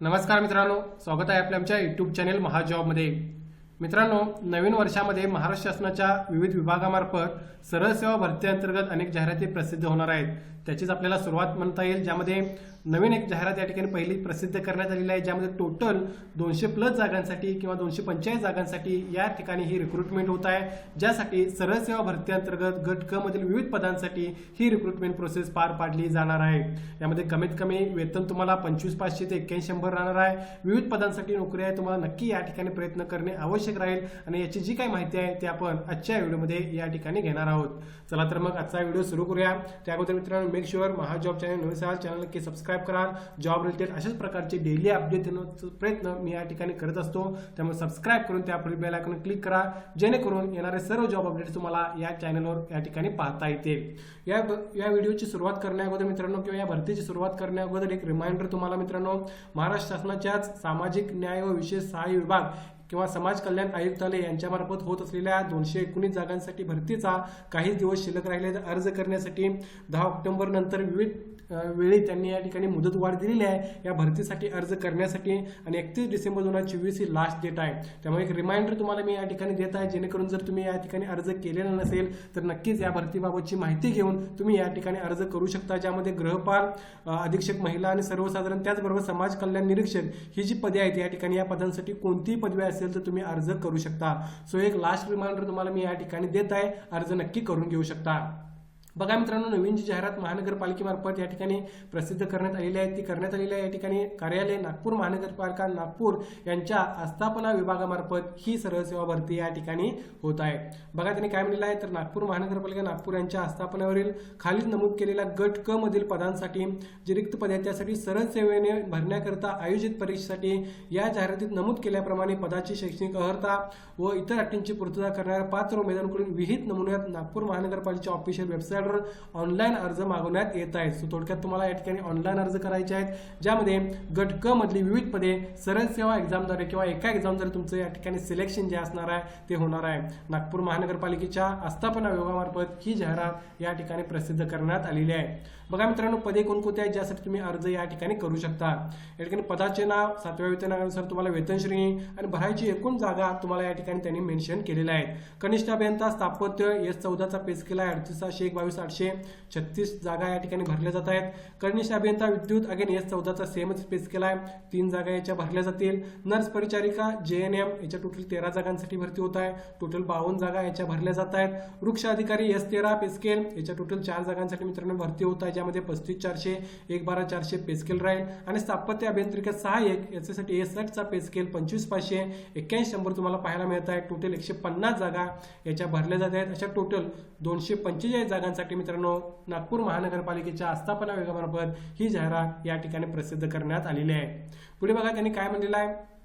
नमस्कार मित्रांनो स्वागत आहे आपल्या आमच्या युट्यूब चॅनेल महाजॉबमध्ये. मित्रांनो नवीन वर्षामध्ये महाराष्ट्र शासनाच्या विविध विभागामार्फत सरळ सेवा भरतीअंतर्गत अनेक जाहिराती प्रसिद्ध होणार आहेत. त्याचीच आपल्याला सुरुवात म्हणता येईल ज्यामध्ये नवीन एक जाहिरात या ठिकाणी पहिली प्रसिद्ध करण्यात आलेली आहे ज्यामध्ये टोटल दोनशे प्लस जागांसाठी किंवा दोनशे पंचेचाळीस जागांसाठी या ठिकाणी ही रिक्रुटमेंट होत आहे. ज्यासाठी सरळ सेवा भरती अंतर्गत गट क मधील विविध पदांसाठी ही रिक्रुटमेंट प्रोसेस पार पाडली जाणार आहे. यामध्ये कमीत कमी वेतन तुम्हाला पंचवीस पाचशे ते एक्क्याऐंशी शंभर राहणार आहे. विविध पदांसाठी नोकरी आहे तुम्हाला नक्की या ठिकाणी प्रयत्न करणे आवश्यक राहील आणि याची जी काही माहिती आहे ती आपण आजच्या व्हिडिओमध्ये या ठिकाणी घेणार आहोत. चला तर मग आजचा व्हिडिओ सुरू करूया. त्या अगोदर मित्रांनो मेक शुअर महाजॉब चॅनल नवीन चॅनल नक्की सबस्क्राईब करा जॉब रिलेटेड अशाच प्रकारचे डेली अपडेट देण्याचा प्रयत्न मी या ठिकाणी करत असतो. त्यामुळे सबस्क्राईब करून त्या बेल आयकॉन क्लिक करा. जेणेकरून येणारे सर्व जॉब अपडेट्स तुम्हाला या चॅनलवर या ठिकाणी पाहता येतील. या या व्हिडिओची सुरुवात करण्या अगोदर मित्रांनो किंवा या भरतीची सुरुवात करण्या अगोदर एक रिमाइंडर तुम्हाला मित्रांनो महाराष्ट्र शासनाच्याच सामाजिक न्याय व विशेष सहाय्य विभाग किंवा समाज कल्याण आयुक्तालय यांच्यामार्फत होत असलेल्या दोनशे एकोणीस जागांसाठी भरतीचा काही दिवस शिल्लक राहिलेला अर्ज करण्यासाठी दहा ऑक्टोबर नंतर विविध वेळी त्यांनी या ठिकाणी मुदतवाढ दिलेली आहे. या भरतीसाठी अर्ज करण्यासाठी आणि एकतीस डिसेंबर दोन हजार चोवीस ही लास्ट डेट आहे. त्यामुळे एक रिमाइंडर तुम्हाला मी या ठिकाणी देत आहे. जेणेकरून जर तुम्ही या ठिकाणी अर्ज केलेला नसेल तर नक्कीच या भरतीबाबतची माहिती घेऊन तुम्ही या ठिकाणी अर्ज करू शकता ज्यामध्ये गृहपाल अधीक्षक महिला आणि सर्वसाधारण त्याचबरोबर समाज कल्याण निरीक्षक ही जी पदे आहेत या ठिकाणी या पदांसाठी कोणतीही पदवी असेल तर तुम्ही अर्ज करू शकता. सो एक लास्ट रिमाइंडर तुम्हाला मी या ठिकाणी देत आहे. अर्ज नक्की करून घेऊ शकता. बघा मित्रांनो नवीन जी जाहिरात महानगरपालिकेमार्फत या ठिकाणी प्रसिद्ध करण्यात आलेली आहे ती करण्यात आलेली आहे. या ठिकाणी कार्यालय नागपूर महानगरपालिका नागपूर यांच्या आस्थापना विभागामार्फत ही सरळ सेवा भरती या ठिकाणी होत आहे. बघा त्यांनी काय म्हणलेलं आहे तर नागपूर महानगरपालिका नागपूर यांच्या आस्थापनावरील खालील नमूद केलेल्या गट क मधील पदांसाठी जे रिक्त पद आहेत त्यासाठी सरळ सेवेने भरण्याकरता आयोजित परीक्षेसाठी या जाहिरातीत नमूद केल्याप्रमाणे पदाची शैक्षणिक अर्हता व इतर अटींची पूर्तता करणाऱ्या पात्र उमेदवारांकडून विहित नमुन्यात नागपूर महानगरपालिकेच्या ऑफिशियल वेबसाईट वेबसाईटवर ऑनलाईन अर्ज मागवण्यात येत आहेत. सो थोडक्यात तुम्हाला या ठिकाणी ऑनलाईन अर्ज करायचे आहेत ज्यामध्ये गट क मधली विविध पदे सरळ सेवा एक्झामद्वारे किंवा एका एक्झामद्वारे तुमचं या ठिकाणी सिलेक्शन जे असणार आहे ते होणार आहे. नागपूर महानगरपालिकेच्या आस्थापना विभागामार्फत ही जाहिरात या ठिकाणी प्रसिद्ध करण्यात आलेली आहे. बघा मित्रांनो पदे कोणकोणते आहेत ज्यासाठी तुम्ही अर्ज या ठिकाणी करू शकता? या ठिकाणी पदाचे नाव सातव्या वेतनानुसार तुम्हाला वेतन श्रेणी आणि भरायची एकूण जागा तुम्हाला या ठिकाणी त्यांनी मेन्शन केलेल्या आहेत. कनिष्ठ अभियंता स्थापत्य एस चौदाचा पेस केला आहे अडतीस सहाशे एक बावीस आठशे छत्तीस जागा या ठिकाणी भरल्या जात आहेत. कनिष्ठ अभियंता विद्युत अगेन एस चौदाचा सेमच स्पेस केला आहे तीन जागा याच्या भरल्या जातील. नर्स परिचारिका जे एन एम याच्या टोटल तेरा जागांसाठी भरती होत आहे. टोटल बावन्न जागा याच्या भरल्या जात आहेत. वृक्ष अधिकारी एस तेरा पेस्केल याच्या टोटल चार जागांसाठी मित्रांनो भरती होत आहे ज्यामध्ये पस्तीस चारशे एक बारा चारशे पेस्केल राहील. आणि स्थापत्य अभियांत्रिका सहाय्यक याच्यासाठी एस पेस्केल पंचवीस पाचशे एक्क्याऐंशी शंभर तुम्हाला पाहायला मिळत आहे. टोटल एकशे पन्नास जागा याच्या भरल्या जात आहेत. अशा टोटल दोनशे पंचेचाळीस जागांसाठी मित्रांनो नागपूर महानगरपालिकेच्या आस्थापना विभागामार्फत ही जाहिरात या ठिकाणी प्रसिद्ध करण्यात आलेली आहे. पुढे बघा त्यांनी काय म्हणलेलं आहे.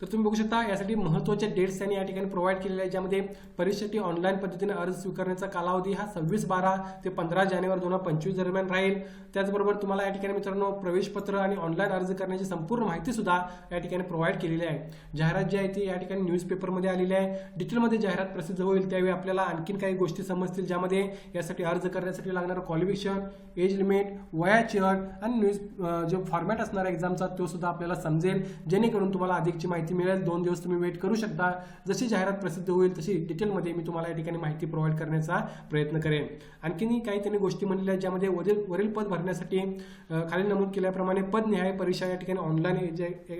तर तुम्ही बघू शकता यासाठी महत्त्वाचे डेट्स त्यांनी या ठिकाणी प्रोव्हाइड केलेल्या आहेत ज्यामध्ये परीक्षेसाठी ऑनलाईन पद्धतीने अर्ज स्वीकारण्याचा कालावधी हा सव्वीस बारा ते पंधरा जानेवारी दोन हजार पंचवीस दरम्यान राहील. त्याचबरोबर तुम्हाला या ठिकाणी मित्रांनो प्रवेशपत्र आणि ऑनलाईन अर्ज करण्याची संपूर्ण माहिती सुद्धा या ठिकाणी प्रोव्हाइड केलेली आहे. जाहिरात जी आहे ती या ठिकाणी न्यूजपेपरमध्ये आलेली आहे. डिटेलमध्ये जाहिरात प्रसिद्ध होईल त्यावेळी आपल्याला आणखीन काही गोष्टी समजतील ज्यामध्ये यासाठी अर्ज करण्यासाठी लागणारं क्वालिफिकेशन एज लिमिट वयाची अट आणि न्यूज जो फॉर्मॅट असणार एक्झामचा तो सुद्धा आपल्याला समजेल. जेणेकरून तुम्हाला अधिकची माहिती मिळेल. दोन दिवस तुम्ही वेट करू शकता. जशी जाहिरात प्रसिद्ध होईल तशी डिटेलमध्ये मी तुम्हाला या ठिकाणी माहिती प्रोव्हाइड करण्याचा प्रयत्न करेन. आणखीनही काही त्यांनी गोष्टी म्हणलेल्या आहेत ज्यामध्ये वरील वरील पद भरण्यासाठी खाली नमूद केल्याप्रमाणे पदनिहाय परीक्षा या ठिकाणी ऑनलाईन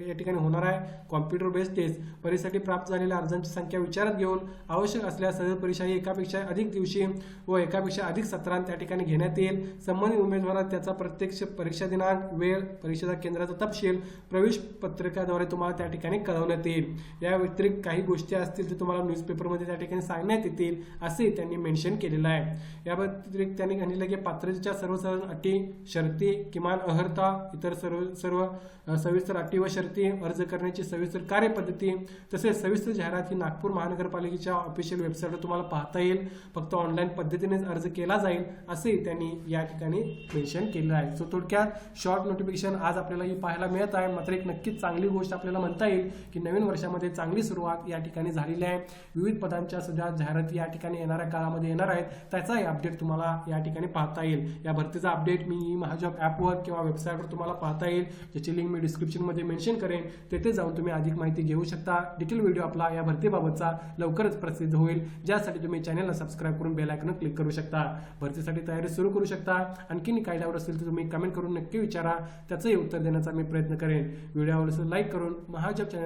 या ठिकाणी होणार आहे. कॉम्प्युटर बेस्ड टेस्ट परीक्षेसाठी प्राप्त झालेल्या अर्जांची संख्या विचारात घेऊन आवश्यक असल्यास सदर परीक्षा ही एकापेक्षा अधिक दिवशी व एकापेक्षा अधिक सत्रांत त्या ठिकाणी घेण्यात येईल. संबंधित उमेदवारात त्याचा प्रत्यक्ष परीक्षा दिनांक वेळ परीक्षेचा केंद्राचा तपशील प्रवेश पत्रिकाद्वारे तुम्हाला त्या ठिकाणी कळवण्यात येईल. या व्यतिरिक्त काही गोष्टी असतील ते तुम्हाला न्यूजपेपरमध्ये त्या ठिकाणी सांगण्यात येतील असे त्यांनी मेन्शन केलेलं आहे. या व्यतिरिक्त त्यांनी सांगितलं की पात्रतेच्या सर्वसाधारण अटी शर्ती किमान अर्हता इतर सर्व सर्व सविस्तर अटी व शर्ती अर्ज करण्याची सविस्तर कार्यपद्धती तसेच सविस्तर जाहिरात ही नागपूर महानगरपालिकेच्या ऑफिशियल वेबसाईटवर तुम्हाला पाहता येईल. फक्त ऑनलाईन पद्धतीनेच अर्ज केला जाईल असे त्यांनी या ठिकाणी मेन्शन केलं आहे. सो थोडक्यात शॉर्ट नोटिफिकेशन आज आपल्याला ही पाहायला मिळत आहे. मात्र एक नक्कीच चांगली गोष्ट आपल्याला म्हणता येईल की नवीन वर्षामध्ये चांगली सुरुवात या ठिकाणी झालेली आहे. विविध पदांच्या सुद्धा जाहिराती या ठिकाणी येणाऱ्या काळामध्ये येणार आहेत. त्याचाही अपडेट तुम्हाला या ठिकाणी पाहता येईल. या भरतीचा अपडेट मी महाजॉब ॲपवर किंवा वेबसाईटवर तुम्हाला पाहता येईल. ज्याची लिंक मी डिस्क्रिप्शनमध्ये मेन्शन करेन. तेथे जाऊन तुम्ही अधिक माहिती घेऊ शकता. डिटेल व्हिडिओ आपला या भरतीबाबतचा लवकरच प्रसिद्ध होईल. ज्यासाठी तुम्ही चॅनलला सबस्क्राईब करून बेल क्लिक करू शकता. भरतीसाठी तयारी सुरू करू शकता. आणखीन काही डाऊट असेल तर तुम्ही कमेंट करून नक्की विचारा. त्याचंही उत्तर देण्याचा मी प्रयत्न करेन. व्हिडिओ आवडल्यास लाईक करून महाजॉब